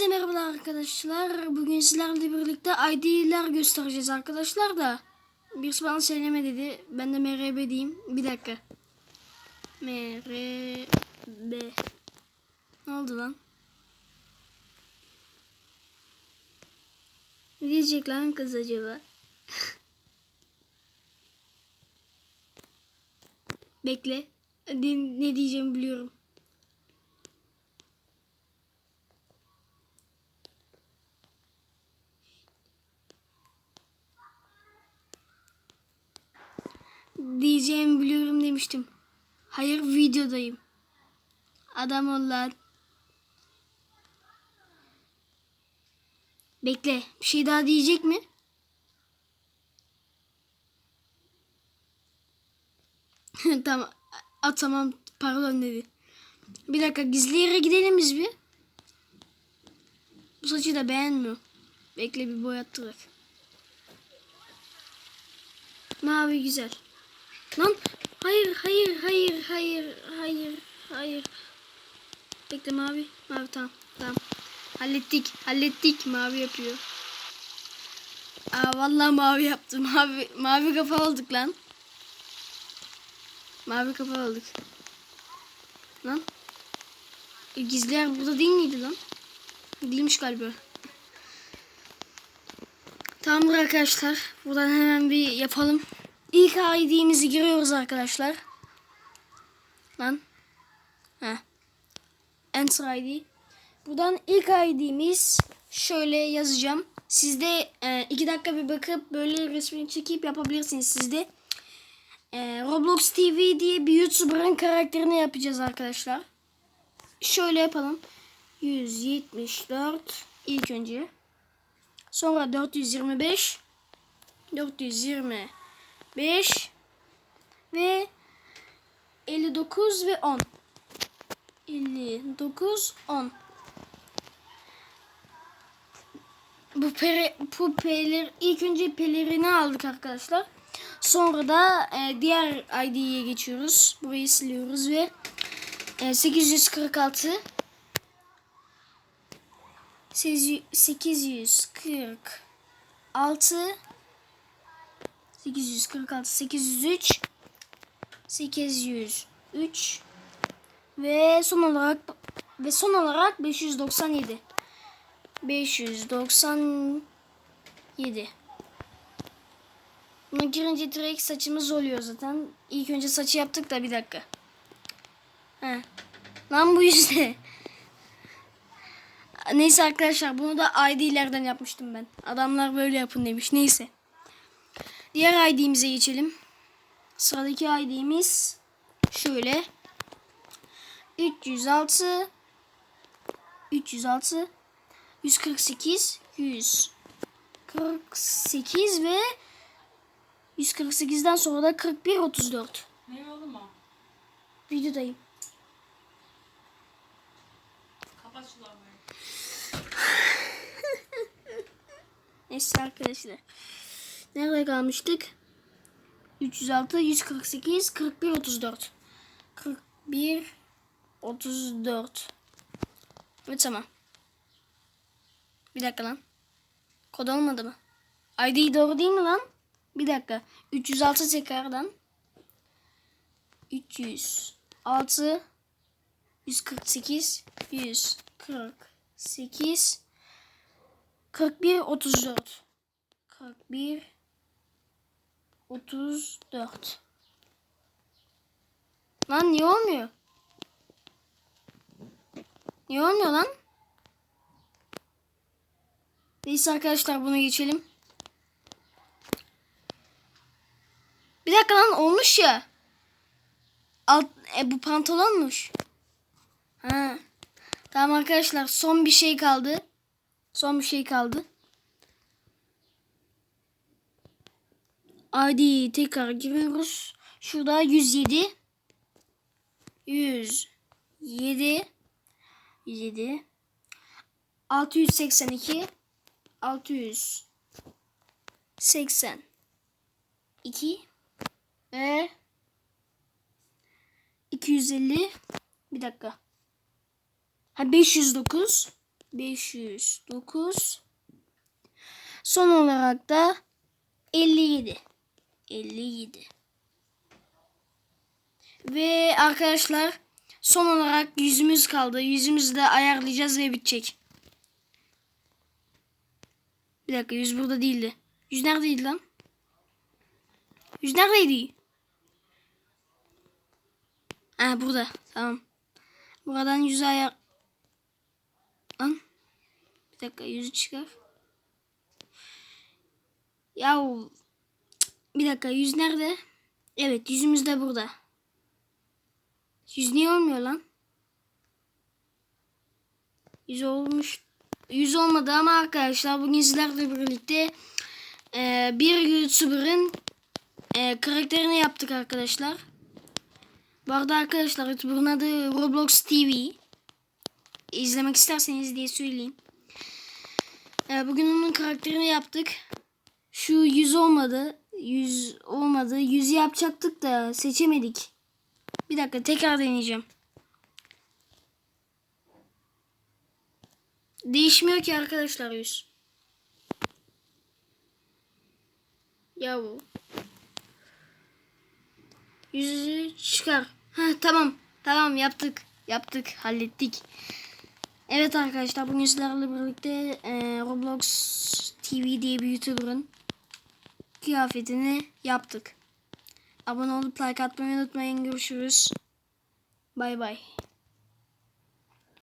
Hepinize merhabalar arkadaşlar. Bugün sizlerle birlikte ID'ler göstereceğiz arkadaşlar da. Birisi bana söyleme dedi. Ben de MRB diyeyim. Bir dakika. MRB. Ne oldu lan? Ne diyecek lan kız acaba? Bekle. Ne diyeceğimi biliyorum. Diyeceğimi biliyorum demiştim. Hayır videodayım. Adam ol lan. Bekle. Bir şey daha diyecek mi? tamam. A, tamam. Pardon dedi. Bir dakika gizli yere gidelim biz bir. Bu saçı da beğenmiyor. Bekle bir boyattırak. Mavi güzel. Lan hayır hayır hayır hayır hayır hayır. Bekle mavi. Mavi tamam tamam. Hallettik hallettik mavi yapıyor. Aa vallahi mavi yaptım. Mavi mavi kafa olduk lan. Mavi kafa olduk. Lan. E, gizli yer burada değil miydi lan? Değilmiş galiba. Tamamdır arkadaşlar. Buradan hemen bir yapalım. İlk ID'mizi giriyoruz arkadaşlar. Lan. Heh. Enter ID. Buradan ilk ID'miz şöyle yazacağım. Siz de e, iki dakika bir bakıp böyle resmini çekip yapabilirsiniz siz de. E, Roblox TV diye bir YouTuber'ın karakterini yapacağız arkadaşlar. Şöyle yapalım. 174 ilk önce. Sonra 425 425 ve 59 ve 10 59 10 bu, pere, bu peler ilk önce pelerini aldık arkadaşlar. Sonra da e, diğer ID'ye geçiyoruz. Burayı siliyoruz ve e, 846 846 846 803 803 ve son olarak ve son olarak 597 597 Buna girince direkt saçımız oluyor zaten. İlk önce saçı yaptık da bir dakika. He. Lan bu yüzde. Neyse arkadaşlar bunu da ID'lerden yapmıştım ben. Adamlar böyle yapın demiş. Neyse. Diğer ID'mize geçelim. Sıradaki ID'miz şöyle. 306 306 148 148 ve 148'den sonra da 41 34. Ne oğlum o? Videodayım. Kapat şu. Neyse arkadaşlar. Nerede kalmıştık? 306, 148, 41, 34. 41, 34. Evet tamam. Bir dakika lan. Kod olmadı mı? ID doğru değil mi lan? Bir dakika. 306 tekrardan. 306 148 148 41 34 41 34 Lan niye olmuyor? Niye olmuyor lan? Neyse arkadaşlar bunu geçelim. Bir dakika lan olmuş ya. Alt, e, bu pantolonmuş. Ha. Tamam arkadaşlar son bir şey kaldı. Son bir şey kaldı. Hadi tekrar giriyoruz. Şurada 107. 107. 107. 682. 682. Ve 250. Bir dakika. Ha 509. 509 Son olarak da 57. 57. Ve arkadaşlar son olarak yüzümüz kaldı. Yüzümüzü de ayarlayacağız ve bitecek. Bir dakika yüz burada değildi. Yüz neredeydi lan? Yüz neredeydi? Ha burada. Tamam. Buradan yüzü ayar... Lan. Bir dakika yüzü çıkar. Yahu. Bir dakika yüz nerede? Evet yüzümüz de burada. Yüz niye olmuyor lan? Yüz olmuş. Yüz olmadı ama arkadaşlar bugün sizlerle birlikte e, bir YouTuber'ın e, karakterini yaptık arkadaşlar. Bu arada arkadaşlar YouTuber'ın adı Roblox TV. İzlemek isterseniz diye söyleyeyim. E, bugün onun karakterini yaptık. Şu yüz olmadı. Yüz olmadı. Yüzü yapacaktık da seçemedik. Bir dakika tekrar deneyeceğim. Değişmiyor ki arkadaşlar yüz. Ya bu. Yüzü çıkar. Ha tamam. Tamam yaptık. Yaptık. Hallettik. Evet arkadaşlar bugün sizlerle birlikte e, Roblox TV diye bir YouTuber'ın kıyafetini yaptık. Abone olup like atmayı unutmayın. Görüşürüz. Bay bay.